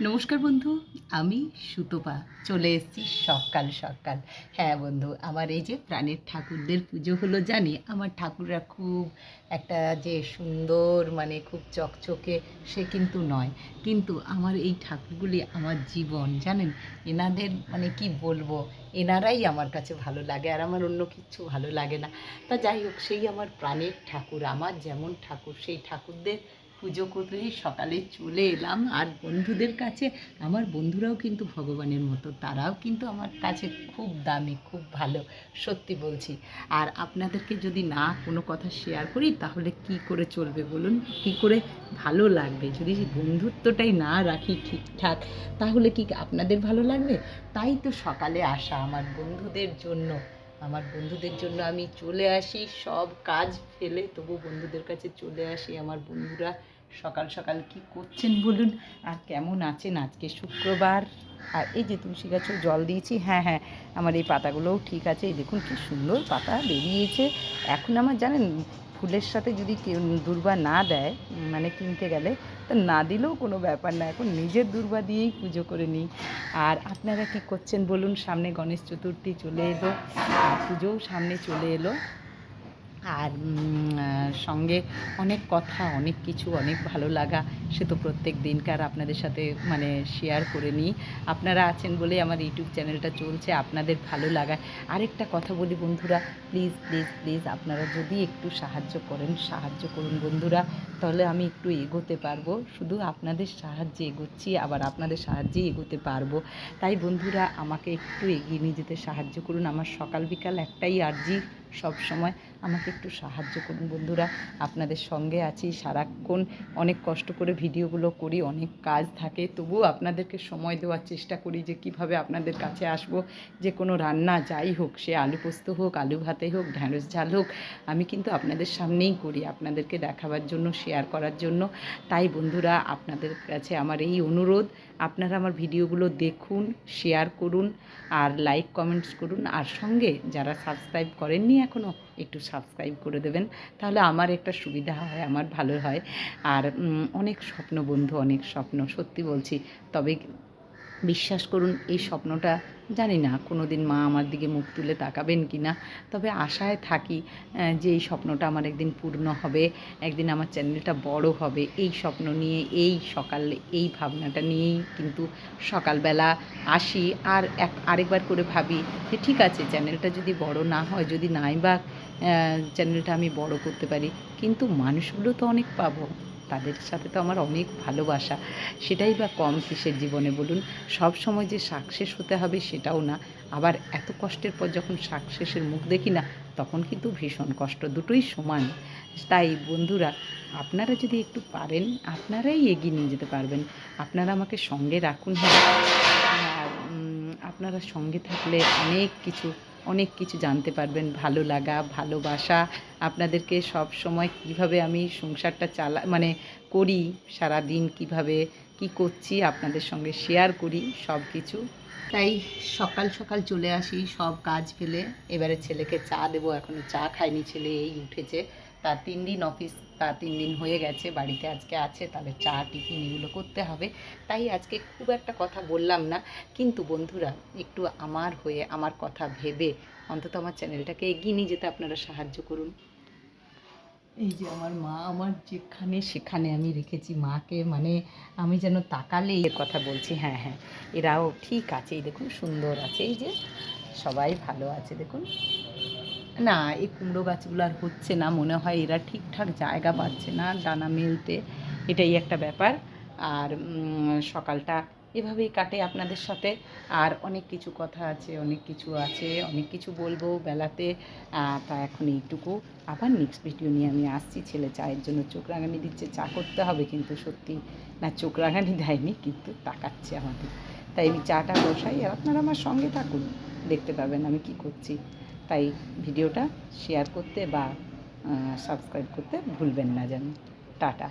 নমস্কার বন্ধু, আমি সুতপা। চলে এসেছি সকাল সকাল। হ্যাঁ বন্ধু, আমার এই যে প্রাণের ঠাকুরদের পুজো হলো, জানি আমার ঠাকুররা খুব একটা যে সুন্দর মানে খুব চকচকে, সে কিন্তু নয়। কিন্তু আমার এই ঠাকুরগুলি আমার জীবন, জানেন? এনাদের মানে কি বলব, এনারাই আমার কাছে ভালো লাগে, আর আমার অন্য কিচ্ছু ভালো লাগে না। তা যাই হোক, সেই আমার প্রাণের ঠাকুর, আমার যেমন ঠাকুর, সেই ঠাকুরদের পুজো করেই সকালে চলে এলাম। আর বন্ধুদের কাছে, আমার বন্ধুরাও কিন্তু ভগবানের মতো, তারাও কিন্তু আমার কাছে খুব দামি, খুব ভালো, সত্যি বলছি। আর আপনাদেরকে যদি না কোনো কথা শেয়ার করি, তাহলে কি করে চলবে বলুন? কি করে ভালো লাগবে? যদি বন্ধুত্বটাই না রাখি ঠিকঠাক, তাহলে কি আপনাদের ভালো লাগবে? তাই তো সকালে আসা আমার বন্ধুদের জন্য। আমার বন্ধুদের জন্য আমি চলে আসি, সব কাজ ফেলে তবু বন্ধুদের কাছে চলে আসি। আমার বন্ধুরা সকাল সকাল কি করছেন বলুন? আর কেমন আছেন? আজকে শুক্রবার। আর এই যে তুলসী গাছে জল দিয়েছি হ্যাঁ হ্যাঁ আমার এই পাতাগুলোও ঠিক আছে। এই দেখুন কি সুন্দর পাতা বেরিয়েছে। এখন আমার জানেন ফুলের সাথে যদি কেউ দুর্বা না দেয় মানে কিনতে গেলে, তা না দিলেও কোনো ব্যাপার না। এখন নিজের দুর্বা দিয়েই পুজো করে নিই। আর আপনারা কি করছেন বলুন? সামনে গণেশ চতুর্থী চলে এলো। পুজোও সামনে চলে এলো। আর সঙ্গে অনেক কথা, অনেক কিছু, অনেক ভালো লাগা, সে তো প্রত্যেক দিনকার আপনাদের সাথে মানে শেয়ার করে নিই। আপনারা আছেন বলে আমার ইউটিউব চ্যানেলটা চলছে, আপনাদের ভালো লাগায়। আরেকটা কথা বলি বন্ধুরা প্লিজ প্লিজ প্লিজ আপনারা যদি একটু সাহায্য করেন, সাহায্য করুন বন্ধুরা, তাহলে আমি একটু এগোতে পারব। শুধু আপনাদের সাহায্যে এগোচ্ছি, আবার আপনাদের সাহায্যেই এগোতে পারব। তাই বন্ধুরা, আমাকে একটু এগিয়ে নিয়ে যেতে সাহায্য করুন। আমার সকাল বিকাল একটাই আর্জি সব সময় আমাকে একটু সাহায্য করুন। বন্ধুরা, আপনাদের সঙ্গে আছি সারাক্ষণ। অনেক কষ্ট করে ভিডিওগুলো করি, অনেক কাজ থাকে। তবুও আপনাদেরকে সময় দেওয়ার চেষ্টা করি যে কীভাবে আপনাদের কাছে আসব। যে কোনো রান্না যাই হোক, সে আলু পোস্ত হোক, আলু ভাতে হোক, ঢ্যাঁড়স ঝাল হোক, আমি কিন্তু আপনাদের সামনেই করি আপনাদেরকে দেখাবার জন্য শেয়ার করার জন্য। তাই বন্ধুরা, আপনাদের কাছে আমার এই অনুরোধ, আপনারা আমার ভিডিওগুলো দেখুন শেয়ার করুন, আর লাইক কমেন্টস করুন। আর সঙ্গে যারা সাবস্ক্রাইব করেননি এখনও একটু সাবস্ক্রাইব করে দেবেন। তাহলে আমার একটা সুবিধা হয়, আমার ভালো হয়। আর অনেক স্বপ্ন বন্ধু অনেক স্বপ্ন সত্যি বলছি, তবে বিশ্বাস করুন, এই স্বপ্নটা জানি না কোনো দিন মা আমার দিকে মুখ তুলে তাকাবেন কি না। তবে আশায় থাকি যে এই স্বপ্নটা আমার একদিন পূর্ণ হবে, একদিন আমার চ্যানেলটা বড় হবে। এই স্বপ্ন নিয়ে, এই সকাল, এই ভাবনাটা নিয়েই কিন্তু সকালবেলা আসি। আর এক, আরেকবার করে ভাবি যে ঠিক আছে, চ্যানেলটা যদি বড় না হয়, যদি নাই বা চ্যানেলটা আমি বড় করতে পারি, কিন্তু মানুষগুলো তো অনেক পাবো। তাদের সাথে তো আমার অনেক ভালোবাসা। সেটাই বা কম কিসের জীবনে বলুন? সব সময় যে সাকসেস হতে হবে সেটাও না। আবার এত কষ্টের পর যখন সাকসেসের মুখ দেখি না, তখন কিন্তু ভীষণ কষ্ট। দুটোই সমান। তাই বন্ধুরা, আপনারা যদি একটু পারেন, আপনারাই এগিয়ে নিয়ে যেতে পারবেন। আপনারা আমাকে সঙ্গে রাখুন হ্যাঁ। আপনারা সঙ্গে থাকলে অনেক কিছু অনেক কিছু জানতে পারবেন, ভালো লাগা, ভালোবাসা। আপনাদেরকে সব সময় কীভাবে আমি সংসারটা চালা মানে করি সারা দিন কীভাবে কি করছি আপনাদের সঙ্গে শেয়ার করি সব কিছু। তাই সকাল সকাল চলে আসি, সব কাজ ফেলে। এবারে ছেলেকে চা দেবো এখনও চা খায়নি ছেলে, এই উঠেছে। তার তিন দিন অফিস তার তিন দিন হয়ে গেছে, বাড়িতে আজকে আছে, তাহলে চা, টিফিন এগুলো করতে হবে। তাই আজকে খুব একটা কথা বললাম না। কিন্তু বন্ধুরা, একটু আমার হয়ে, আমার কথা ভেবে অন্তত আমার চ্যানেলটাকে এগিয়ে নিয়ে যেতে আপনারা সাহায্য করুন। এই যে আমার মা, আমার যেখানে সেখানে আমি রেখেছি মাকে মানে আমি যেন তাকালেই এর কথা বলছি হ্যাঁ হ্যাঁ এরাও ঠিক আছে, এই দেখুন সুন্দর আছে, এই যে সবাই ভালো আছে, দেখুন। না, এই কুমড়ো গাছগুলো আর হচ্ছে না। মনে হয় এরা ঠিকঠাক জায়গা পাচ্ছে না ডানা মেলতে। এটাই একটা ব্যাপার। আর সকালটা এভাবেই কাটে আপনাদের সাথে। আর অনেক কিছু কথা আছে, অনেক কিছু আছে, অনেক কিছু বলব বেলাতে। তা এখন এইটুকু। আবার নেক্সট ভিডিও নিয়ে আমি আসছি। ছেলে চায়ের জন্য চোখ রাঙানি দিচ্ছে, চা করতে হবে কিন্তু সত্যি। না, চোখ রাঙানি দেয়নি কিন্তু তাকাচ্ছে আমাদের তাই আমি চাটা বসাই। আর আপনারা আমার সঙ্গে থাকুন। দেখতে পাবেন আমি কি করছি। তাই ভিডিওটা শেয়ার করতে বা সাবস্ক্রাইব করতে ভুলবেন না যেন। টাটা।